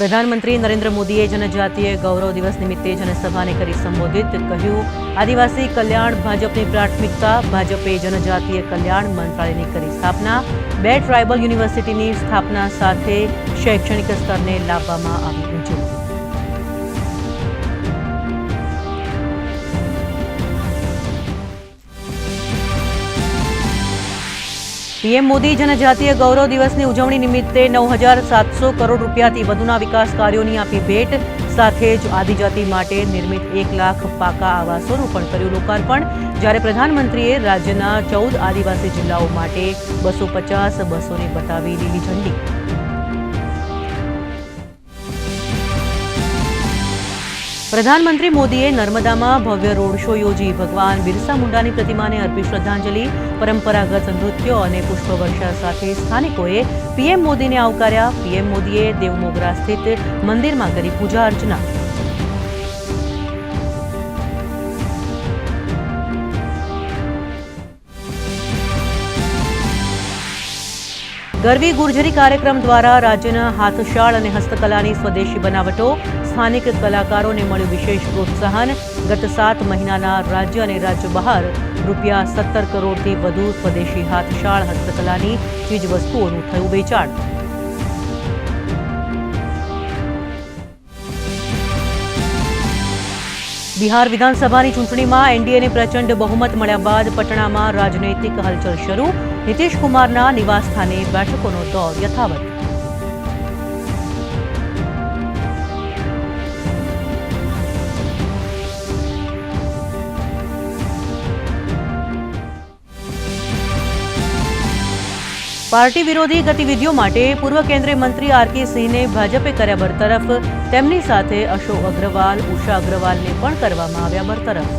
પ્રધાનમંત્રી નરેન્દ્ર મોદીએ જનજાતીય ગૌરવ દિવસ નિમિત્તે જનસભાને કરી સંબોધિત કહ્યું, આદિવાસી કલ્યાણ ભાજપની પ્રાથમિકતા, ભાજપે જનજાતીય કલ્યાણ મંત્રાલયની કરી સ્થાપના, બે ટ્રાઇબલ યુનિવર્સિટીની સ્થાપના સાથે શૈક્ષણિક સ્તરને લાવવામાં આવી ઊંચું પીએમ મોદી જનજાતીય ગૌરવ દિવસની ઉજવણી નિમિત્તે નવ હજાર સાતસો કરોડ રૂપિયાથી વધુના વિકાસ કાર્યોની આપી ભેટ, સાથે જ આદિજાતિ માટે નિર્મિત એક લાખ પાકા આવાસોનું પણ કર્યું લોકાર્પણ. જ્યારે પ્રધાનમંત્રીએ રાજ્યના ચૌદ આદિવાસી જિલ્લાઓ માટે બસો પચાસ બસોને બતાવી લીલી ઝંડી. પ્રધાનમંત્રી મોદીએ નર્મદામાં ભવ્ય રોડ શો યોજી. ભગવાન બિરસા મુંડાની પ્રતિમાને અર્પી શ્રદ્ધાંજલિ, પરંપરાગત નૃત્યો અને પુષ્પવર્ષા સાથે સ્થાનિકોએ પીએમ મોદીને આવકાર્યા. પીએમ મોદીએ દેવમોગરા સ્થિત મંદિરમાં કરી પૂજા અર્ચના. ગરવી ગુર્જરી કાર્યક્રમ દ્વારા રાજ્યના હાથશાળ અને હસ્તકલાની સ્વદેશી બનાવટો સ્થાનિક કલાકારોને મળ્યું વિશેષ પ્રોત્સાહન. ગત સાત મહિનાના રાજ્ય અને રાજ્ય બહાર રૂપિયા સત્તર કરોડથી વધુ સ્વદેશી હાથશાળ હસ્તકલાની ચીજવસ્તુઓનું થયું વેચાણ. બિહાર વિધાનસભાની ચૂંટણીમાં એનડીએને પ્રચંડ બહુમત મળ્યા બાદ પટણામાં રાજનૈતિક હલચલ શરૂ. નીતિશ કુમારના નિવાસસ્થાને બેઠકોનો દોર યથાવત. પાર્ટી વિરોધી ગતિવિધિઓ માટે પૂર્વ કેન્દ્રીય મંત્રી આર કે સિંહને ભાજપે કર્યા બરતરફ. તેમની સાથે અશોક અગ્રવાલ, ઉષા અગ્રવાલને પણ કરવામાં આવ્યા બરતરફ.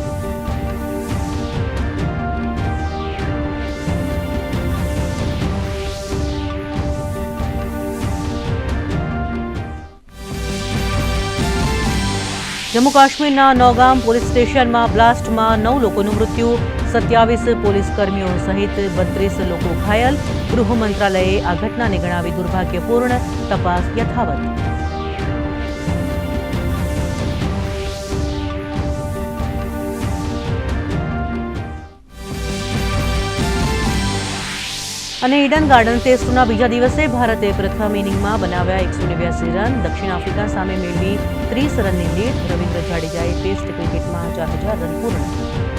જમ્મુ કાશ્મીરના નૌગામ પોલીસ સ્ટેશનમાં બ્લાસ્ટમાં નવ લોકોનું મૃત્યુ. સત્યાવીસ પોલીસ કર્મીઓ સહિત બત્રીસ લોકો ઘાયલ. ગૃહ મંત્રાલયે આ ઘટનાને ગણાવી દુર્ભાગ્યપૂર્ણ તપાસ યથાવત. અને ઈડન ગાર્ડન ટેસ્ટના બીજા દિવસે ભારતે પ્રથમ ઇનિંગમાં બનાવ્યા એકસો નેવ્યાસી રન. દક્ષિણ આફ્રિકા સામે મેળવી ત્રીસ રનની લીડ. રવિન્દ્ર જાડેજાએ ટેસ્ટ ક્રિકેટમાં ચાર હજાર રન પૂર્ણ.